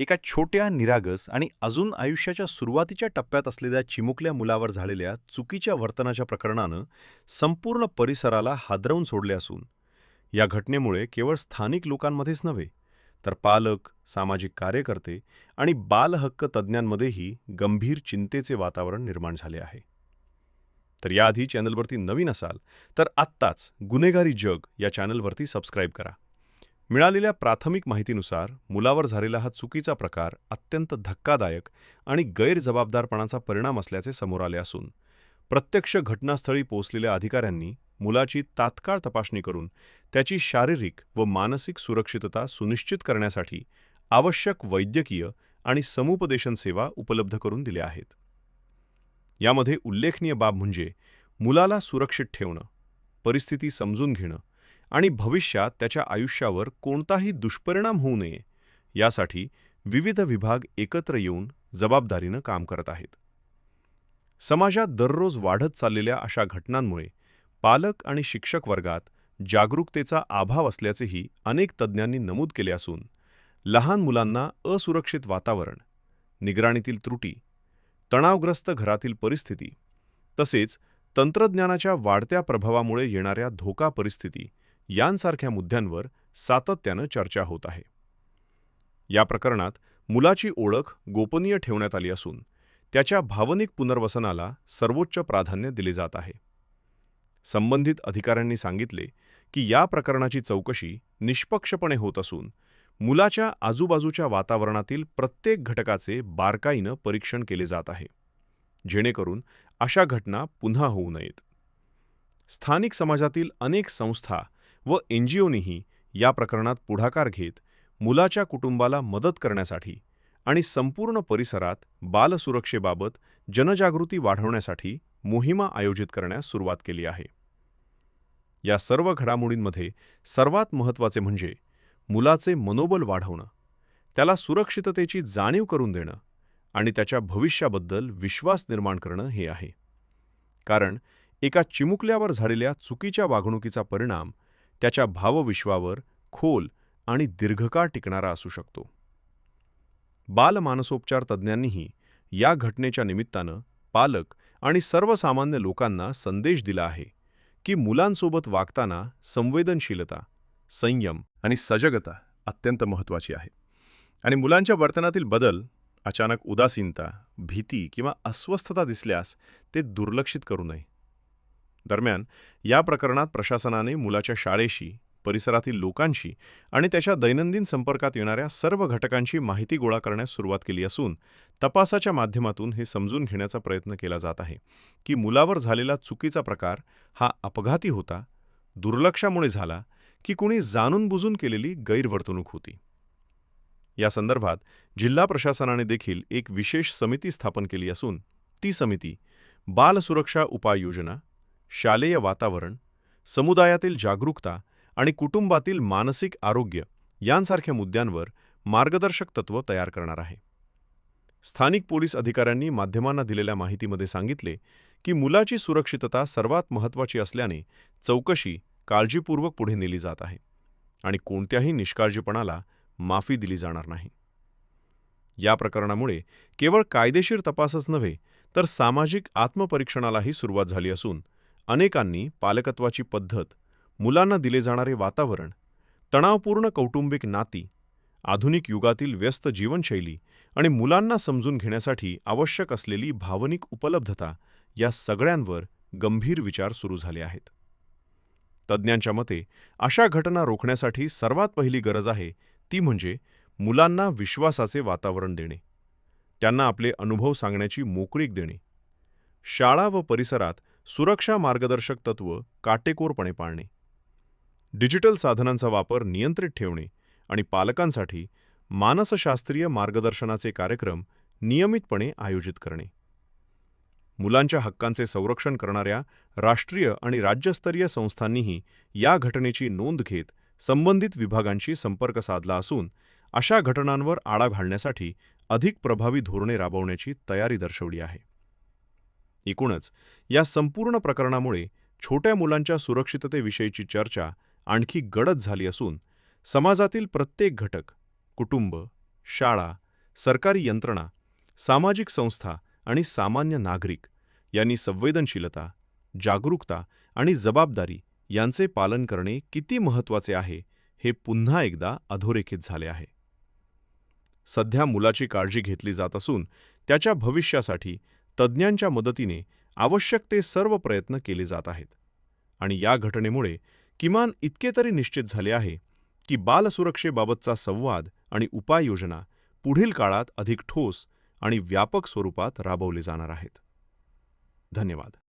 एका छोट्या निरागस आणि अजून आयुष्याच्या सुरुवातीच्या टप्प्यात असलेल्या चिमुकल्या मुलावर झालेल्या चुकीच्या वर्तनाच्या प्रकरणानं संपूर्ण परिसराला हादरवून सोडले असून या घटनेमुळे केवळ स्थानिक लोकांमध्येच नव्हे तर पालक सामाजिक कार्यकर्ते आणि बालहक्क तज्ज्ञांमध्येही गंभीर चिंतेचे वातावरण निर्माण झाले आहे. तर याआधी चॅनलवरती नवीन असाल तर आत्ताच गुन्हेगारी जग या चॅनलवरती सबस्क्राईब करा. मिळालेल्या प्राथमिक माहितीनुसार मुलावर झालेला हा चुकीचा प्रकार अत्यंत धक्कादायक आणि गैरजबाबदारपणाचा परिणाम असल्याचे समोर आले असून प्रत्यक्ष घटनास्थळी पोहोचलेल्या अधिकाऱ्यांनी मुलाची तात्काळ तपासणी करून त्याची शारीरिक व मानसिक सुरक्षितता सुनिश्चित करण्यासाठी आवश्यक वैद्यकीय आणि समुपदेशन सेवा उपलब्ध करून दिल्या आहेत. यामध्ये उल्लेखनीय बाब म्हणजे मुलाला सुरक्षित ठेवणं परिस्थिती समजून घेणं आणि भविष्यात त्याच्या आयुष्यावर कोणताही दुष्परिणाम होऊ नये यासाठी विविध विभाग एकत्र येऊन जबाबदारीनं काम करत आहेत. समाजात दररोज वाढत चाललेल्या अशा घटनांमुळे पालक आणि शिक्षक वर्गात जागरूकतेचा अभाव असल्याचेही अनेक तज्ज्ञांनी नमूद केले असून लहान मुलांना असुरक्षित वातावरण निगराणीतील त्रुटी तणावग्रस्त घरातील परिस्थिती तसेच तंत्रज्ञानाच्या वाढत्या प्रभावामुळे येणाऱ्या धोका परिस्थिती यांसारख्या मुद्द्यांवर सातत्यानं चर्चा होत आहे. या प्रकरणात मुलाची ओळख गोपनीय ठेवण्यात आली असून त्याच्या भावनिक पुनर्वसनाला सर्वोच्च प्राधान्य दिले जात आहे. संबंधित अधिकाऱ्यांनी सांगितले की या प्रकरणाची चौकशी निष्पक्षपणे होत असून मुलाच्या आजूबाजूच्या वातावरणातील प्रत्येक घटकाचे बारकाईनं परीक्षण केले जात आहे. जेणेकरून अशा घटना पुन्हा होऊ नयेत. स्थानिक समाजातील अनेक संस्था व एन जी ओनीही या प्रकरणात पुढाकार घेत मुलाच्या कुटुंबाला मदत करण्यासाठी आणि संपूर्ण परिसरात बालसुरक्षेबाबत जनजागृती वाढवण्यासाठी मोहिमा आयोजित करण्यास सुरुवात केली आहे. या सर्व घडामोडींमध्ये सर्वात महत्त्वाचे म्हणजे मुलाचे मनोबल वाढवणं त्याला सुरक्षिततेची जाणीव करून देणं आणि त्याच्या भविष्याबद्दल विश्वास निर्माण करणं हे आहे. कारण एका चिमुकल्यावर झालेल्या चुकीच्या वागणुकीचा परिणाम त्याच्या भावविश्वावर खोल आणि दीर्घकाळ टिकणारा असू शकतो. बालमानसोपचार तज्ज्ञांनीही या घटनेच्या निमित्तानं पालक आणि सर्वसामान्य लोकांना संदेश दिला आहे की मुलांसोबत वागताना संवेदनशीलता संयम आणि सजगता अत्यंत महत्त्वाची आहे. आणि मुलांच्या वर्तनातील बदल अचानक उदासीनता भीती किंवा अस्वस्थता दिसल्यास ते दुर्लक्षित करू नये. दरम्यान या प्रकरणात प्रशासनाने मुलाच्या शाळेशी परिसरातील लोकांशी आणि त्याच्या दैनंदिन संपर्कात येणाऱ्या सर्व घटकांची माहिती गोळा करण्यास सुरुवात केली असून तपासाच्या माध्यमातून हे समजून घेण्याचा प्रयत्न केला जात आहे की मुलावर झालेला चुकीचा प्रकार हा अपघाती होता दुर्लक्षामुळे झाला की कुणी जाणून बुजून केलेली गैरवर्तणूक होती. या संदर्भात जिल्हा प्रशासनाने देखील एक विशेष समिती स्थापन केली असून ती समिती बाल सुरक्षा उपाययोजना शालेय वातावरण समुदायातील जागरूकता आणि कुटुंबातील मानसिक आरोग्य यांसारख्या मुद्द्यांवर मार्गदर्शक तत्त्व तयार करणार आहे. स्थानिक पोलीस अधिकाऱ्यांनी माध्यमांना दिलेल्या माहितीमध्ये सांगितले की मुलाची सुरक्षितता सर्वात महत्त्वाची असल्याने चौकशी काळजीपूर्वक पुढे नेली जात आहे आणि कोणत्याही निष्काळजीपणाला माफी दिली जाणार नाही. या प्रकरणामुळे केवळ कायदेशीर तपासच नव्हे तर सामाजिक आत्मपरीक्षणालाही सुरुवात झाली असून अनेकांनी पालकत्वाची पद्धत मुलांना दिले जाणारे वातावरण तणावपूर्ण कौटुंबिक नाती आधुनिक युगातील व्यस्त जीवनशैली आणि मुलांना समजून घेण्यासाठी आवश्यक असलेली भावनिक उपलब्धता या सगळ्यांवर गंभीर विचार सुरू झाले आहेत. तज्ज्ञांच्या मते अशा घटना रोखण्यासाठी सर्वात पहिली गरज आहे ती म्हणजे मुलांना विश्वासाचे वातावरण देणे त्यांना आपले अनुभव सांगण्याची मोकळीक देणे. शाळा व परिसरात सुरक्षा मार्गदर्शक तत्त्व काटेकोरपणे पाळणे. डिजिटल साधनांचा वापर नियंत्रित ठेवणे आणि पालकांसाठी मानसशास्त्रीय मार्गदर्शनाचे कार्यक्रम नियमितपणे आयोजित करणे. मुलांच्या हक्कांचे संरक्षण करणाऱ्या राष्ट्रीय आणि राज्यस्तरीय संस्थांनीही या घटनेची नोंद घेत संबंधित विभागांशी संपर्क साधला असून अशा घटनांवर आळा घालण्यासाठी अधिक प्रभावी धोरणे राबवण्याची तयारी दर्शवली आहे. एकूणच या संपूर्ण प्रकरणामुळे छोट्या मुलांच्या सुरक्षिततेविषयीची चर्चा आणखी गडद झाली असून समाजातील प्रत्येक घटक कुटुंब शाळा सरकारी यंत्रणा सामाजिक संस्था आणि सामान्य नागरिक यांनी संवेदनशीलता जागरूकता आणि जबाबदारी यांचे पालन करणे किती महत्त्वाचे आहे हे पुन्हा एकदा अधोरेखित झाले आहे. सध्या मुलाची काळजी घेतली जात असून त्याच्या भविष्यासाठी तज्ज्ञांच्या मदतीने आवश्यक ते सर्व प्रयत्न केले जात आहेत. आणि या घटनेमुळे किमान इतके तरी निश्चित झाले आहे की बालसुरक्षेबाबतचा संवाद आणि उपाययोजना पुढील काळात अधिक ठोस आणि व्यापक स्वरूपात राबवले जाणार आहेत. धन्यवाद.